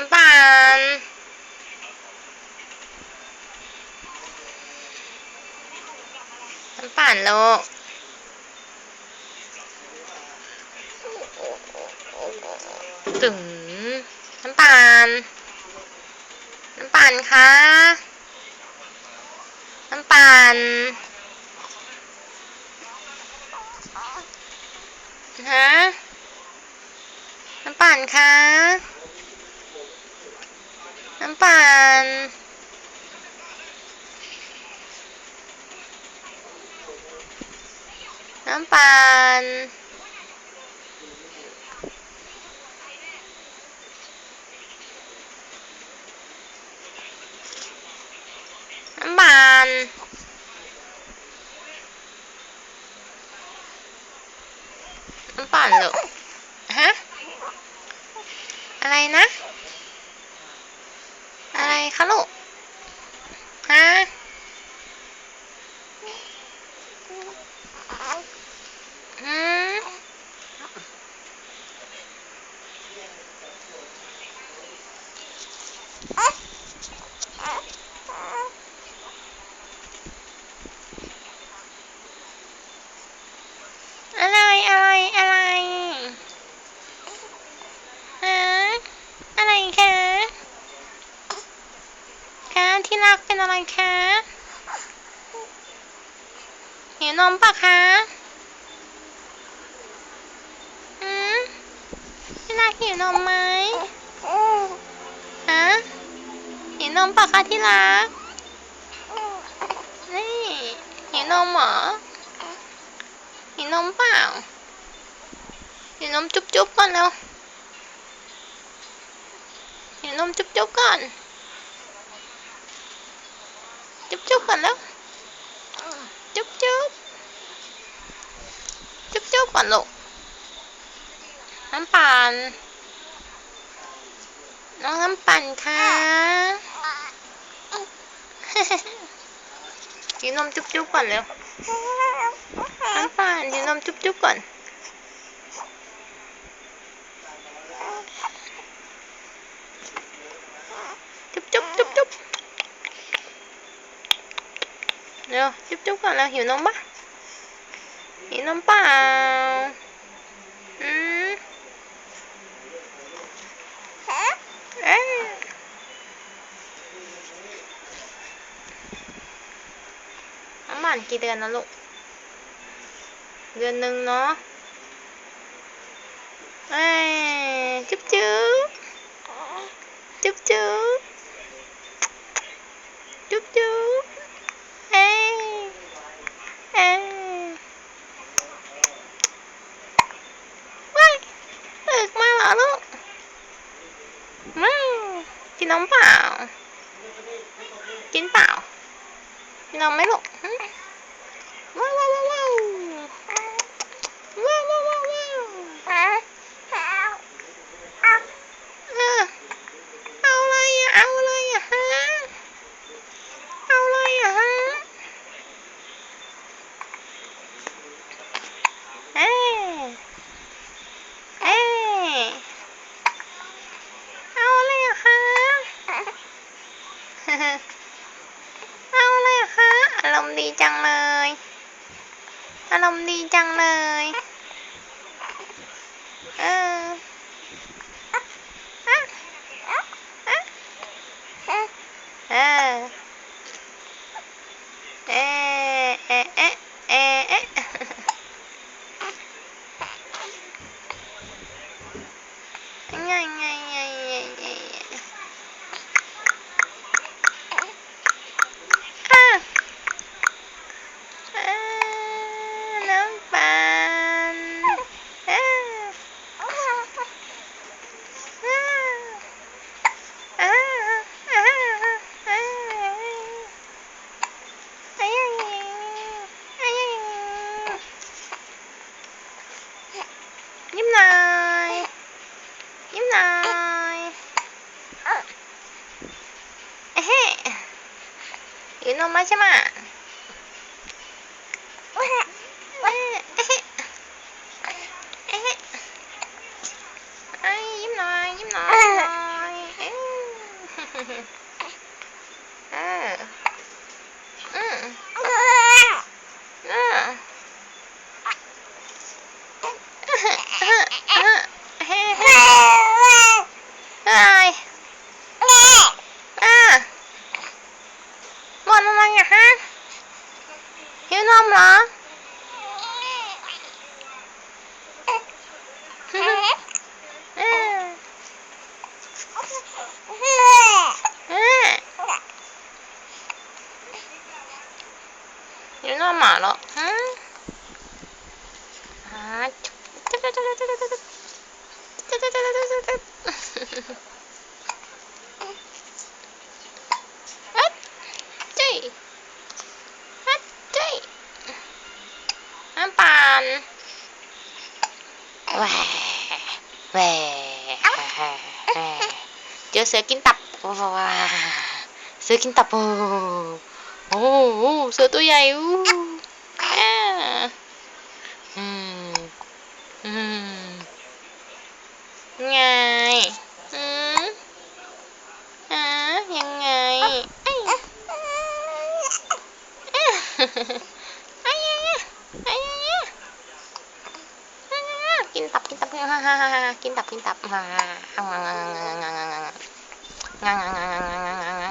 น้ำตานน้ำปานโลตึงน้ำปานน้ำปานคะน้ำปานฮะน้ำปานคะ น้ำปานน้ำปานน้ำปานน้ำปานเหรอฮะอะไรนะ คะลูก ฮะ อืมอะไร อะไร อะไร ฮะ อะไรคะคะที่รักเป็น อะไรคะหิวนมปะคะอืมที่รักหิวนมไหมฮะหิวนมปะคะที่รัก นี่หิวนมเหรอหิวนมเปล่าหิวนมจุ๊บจุ๊บก่อนเร็วหิวนมจุ๊บจุ๊บก่อน จุ๊บจุ๊บก่อนแล้วจุ๊บจุ๊บจุ๊บจุ๊บก่อนลูกน้ำปั่นน้องน้ำปั่นค่ะกินนมจุ๊บจุ๊บก่อนเร็วน้ำปั่นกินนมจุ๊บจุ๊บก่อน được giúp chút là hiểu nông bắc hiểu nông bắc à? Ừ. à. ăn kỳ tiền nó lụ gần nâng nó. À, chúc chứ chúc chứ chúc chứ กินนมไหมลูก ดีจังเลย อารมณ์ดีจังเลย เอออะอะอะเออเอะเอะเอะเอะเอะไงไงไงไง 湯の間島。 เนาะฮะฮะแหวเจอเสือกินตับว้าเสือกินตับโอ้โหเสือตัวใหญ่อ้ อืม อืม ไง อืมอ่ายังไงไอ้อะไอ้ยะไอ้ยะอ่ากินตับกินตับฮ่าฮ่าฮ่ากินตับกินตับฮ่าฮ่างางางางางางางางา